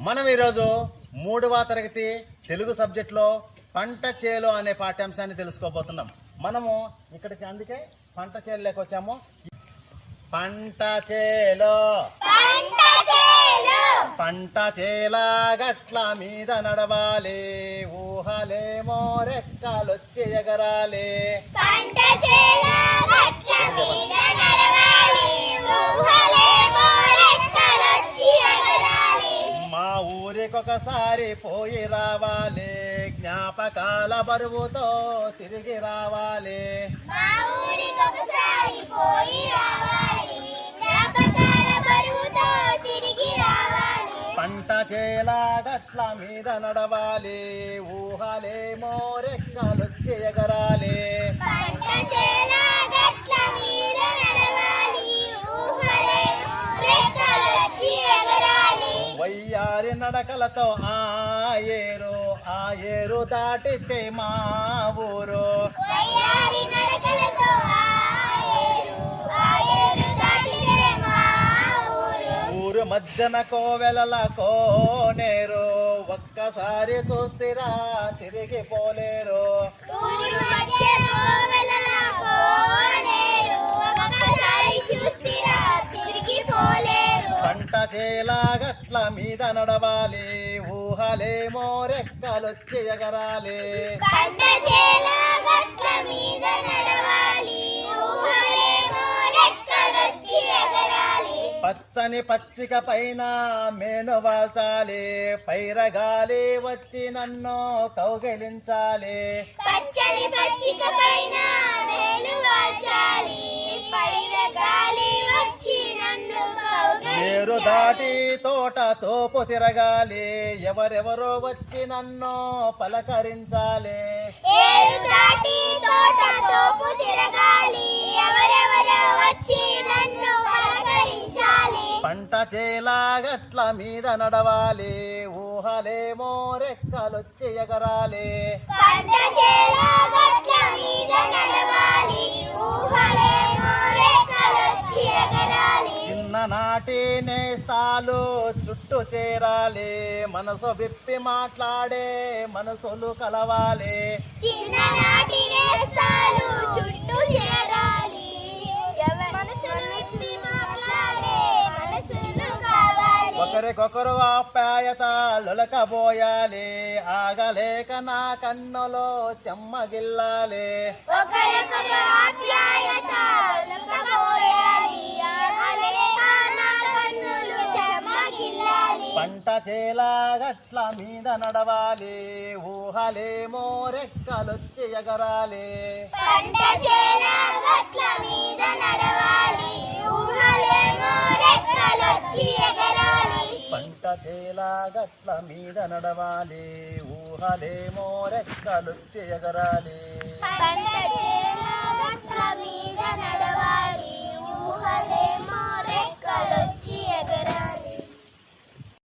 మనం ఈరోజు మూడవ తరగతి తెలుగు సబ్జెక్ట్లో పంట చేలో అనే పాఠ్యాంశాన్ని తెలుసుకోబోతున్నాం. మనము ఇక్కడికి అందుకే పంట చేలోకి వచ్చాము. పంట చేలో. పంట చేలా. గట్ల మీద నడవాలి. ఊహలేమో రెక్కలొచ్చి ఎగరాలి. పంట చేల గట్ల మీద నడవాలి. ఊరికొకసారి పోయి రావాలి. జ్ఞాపకాల బరువుతో తిరిగి రావాలి. పంట చేలా గట్ల మీద నడవాలి. ఊహలేమో రెక్కలొచ్చి ఎగరాలి. వయ్యారి నడకలతో ఆ ఏరు ఆ ఏరు దాటితే మా ఊరు ఆయేరు, ఆయేరు దాటితే మా ఊరు. ఊరు మధ్యన కోవెలల కోనేరు ఒక్కసారి చూstiరా తిరిగి పోలేరు పంట చేలా గట్ల మీద నడవాలి. ఊహలేమో రెక్కలొచ్చి ఎగరాలి పంట చేల గట్ల మీద నడవాలి, ఊహలేమో రెక్కలొచ్చి ఎగరాలి. పచ్చని పచ్చిక పైన మేను వాల్చాలి. పైరగాలి వచ్చి నన్ను కౌగిలించాలి. పచ్చని పచ్చిక కౌగిలించాలి. దాటి తోట తోపు తిరగాలి. ఎవరెవరో వచ్చి నన్ను పలకరించాలి. పంట చేలా గట్ల మీద నడవాలి. ఊహలేమో రెక్కలొచ్చి ఎగరాలి. పంట చేల గట్ల మీద నడవాలి. ఊహలేమో చిన్ననాటి నేస్తాలు చుట్టూ చేరాలి. మనసు విప్పి మాట్లాడే మనసులు కలవాలి. ఒకరికొకరు ఆప్యాయత లొలకబోయాలి. ఆగలేక నా కన్నులో చెమ్మగిల్లాలి. ఒకరికొకరు ఆప్యాయత ఒలకపోయాలి. ఆగలేక నా కన్నులు చెమ్మగిల్లాలి. పంట చేలా గట్ల మీద నడవాలి ఊహలేమో రెక్కలొచ్చి ఎగరాలి. పంట చేల గట్ల మీద నడవాలి ఊహలేమో రెక్కలొచ్చి ఎగరాలి. పంట మీద నడవాలి ఊహలేమో రెక్కలొచ్చి ఎగరాలి. పంట చేల